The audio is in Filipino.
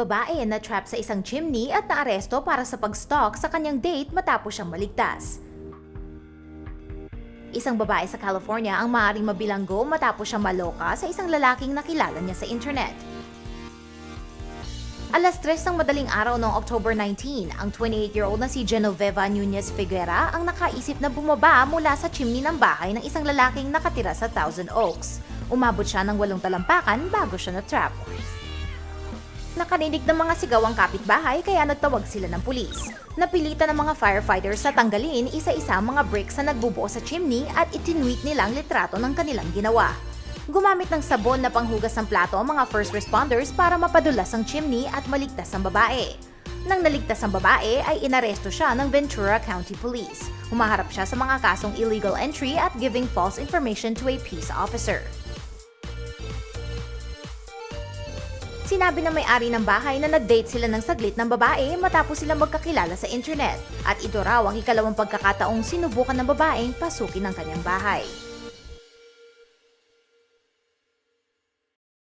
Babae na trap sa isang chimney at naaresto para sa pag-stalk sa kanyang date matapos siyang maligtas. Isang babae sa California ang maaaring mabilanggo matapos siyang maloka sa isang lalaking nakilala niya sa internet. Alas 3 ng madaling araw noong October 19, ang 28-year-old na si Genoveva Nunez Figuera ang nakaisip na bumaba mula sa chimney ng bahay ng isang lalaking nakatira sa Thousand Oaks. Umabot siya ng walong talampakan bago siya na-trap. Nakaninig ng mga sigaw ang kapitbahay kaya nagtawag sila ng pulis. Napilitan ng mga firefighters na tanggalin isa-isa ang mga bricks na nagbubuo sa chimney at itinweet nilang litrato ng kanilang ginawa. Gumamit ng sabon na panghugas ng plato ang mga first responders para mapadulas ang chimney at maligtas ang babae. Nang naligtas ang babae ay inaresto siya ng Ventura County Police. Humaharap siya sa mga kasong illegal entry at giving false information to a peace officer. Sinabi ng may-ari ng bahay na nag-date sila ng saglit ng babae matapos sila magkakilala sa internet. At ito raw ang ikalawang pagkakataong sinubukan ng babaeng pasukin ang kanyang bahay.